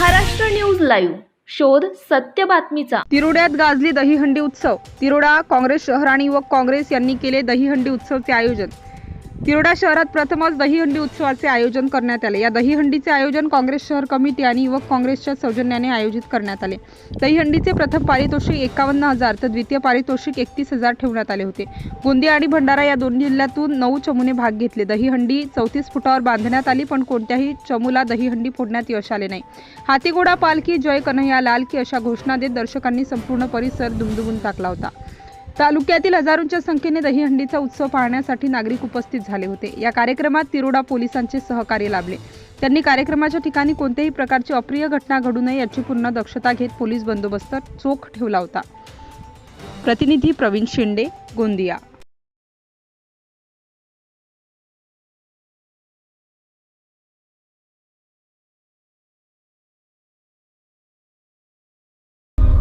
Maharashtra news live. शोध सत्य बातमीचा. तिरोड्यात गाजली दहीहंडी उत्सव. तिरोडा काँग्रेस शहर आणि युवक काँग्रेस यांनी केले दहीहंडी उत्सवचे आयोजन. तिरोडा शहरात प्रथमच दहीहंडी उत्सवाचे आयोजन करण्यात आले. या दहीहंडीचे आयोजन काँग्रेस शहर कमिटी आणि युवक काँग्रेसच्या सौजन्याने आयोजित करण्यात आले. दहीहंडीचे प्रथम पारितोषिक एकावन्न हजार तर द्वितीय पारितोषिक एकतीस हजार ठेवण्यात आले होते. गोंदिया आणि भंडारा या दोन जिल्ह्यातून नऊ चमूने भाग घेतले. दहीहंडी चौतीस फुटावर बांधण्यात आली पण कोणत्याही चमूला दहीहंडी फोडण्यात यश आले नाही. हातीगोडा पालखी जय कन्हैया लाल की अशा घोषणा देत दर्शकांनी संपूर्ण परिसर दुमदुमून टाकला होता. तालुक्यातील हजारोंच्या संख्येने दहीहंडीचा उत्सव पाहण्यासाठी नागरिक उपस्थित झाले होते. या कार्यक्रमात तिरोडा पोलिसांचे सहकार्य लाभले. त्यांनी कार्यक्रमाच्या ठिकाणी कोणत्याही प्रकारची अप्रिय घटना घडू नये याची पूर्ण दक्षता घेत पोलीस बंदोबस्त चोख ठेवला होता. प्रतिनिधी प्रवीण शिंदे गोंदिया.